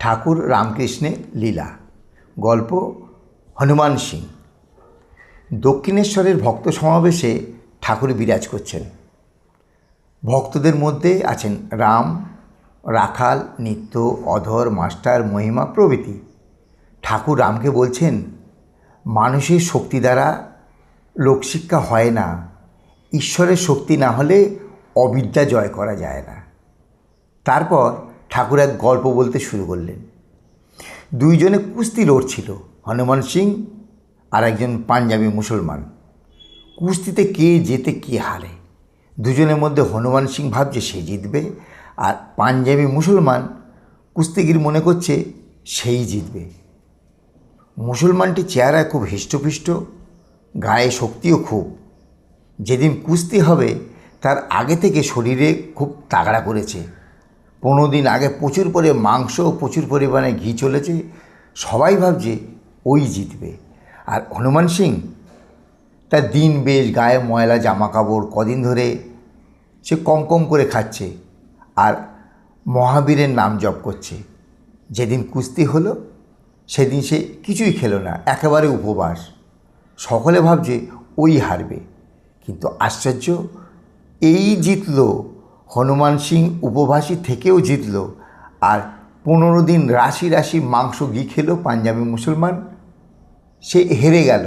ঠাকুর রামকৃষ্ণের লীলা। গল্প হনুমান সিং। দক্ষিণেশ্বরের ভক্ত সমাবেশে ঠাকুর বিরাজ করছেন। ভক্তদের মধ্যে আছেন রাম, রাখাল, নিত্য, অধর, মাস্টার, মহিমা প্রভৃতি। ঠাকুর রামকে বলছেন, মানুষের শক্তি দ্বারা লোকশিক্ষা হয় না। ঈশ্বরের শক্তি না হলে অবিদ্যা জয় করা যায় না। তারপর ঠাকুর এক গল্প বলতে শুরু করলেন। দুইজনে কুস্তি লড়ছিল, হনুমান সিং আর একজন পাঞ্জাবি মুসলমান। কুস্তিতে কে জেতে কে হারে। দুজনের মধ্যে হনুমান সিং ভাবছে সে জিতবে আর পাঞ্জাবি মুসলমান কুস্তিগির মনে করছে সেই জিতবে। মুসলমানটি চেহারায় খুব হৃষ্টপুষ্ট, গায়ে শক্তিও খুব। যেদিন কুস্তি হবে, তার আগে থেকে শরীরে খুব তাগড়া করেছে। পনেরো দিন আগে প্রচুর পরে মাংস, প্রচুর পরিমাণে ঘি চলেছে। সবাই ভাবছে ওই জিতবে। আর হনুমান সিং, তার দিন বেশ গায়ে ময়লা জামা কাপড় কদিন ধরে সে কম কম করে খাচ্ছে আর মহাবীরের নাম জপ করছে। যেদিন কুস্তি হলো, সেদিন সে কিছুই খেলো না, একেবারে উপবাস। সকলে ভাবছে ওই হারবে। কিন্তু আশ্চর্য, এই জিতলো হনুমান সিং উপভাষী থেকেও জিতল আর পনেরো দিন রাশি রাশি মাংস ঘি খেলো পাঞ্জাবি মুসলমান। সে হেরে গেল।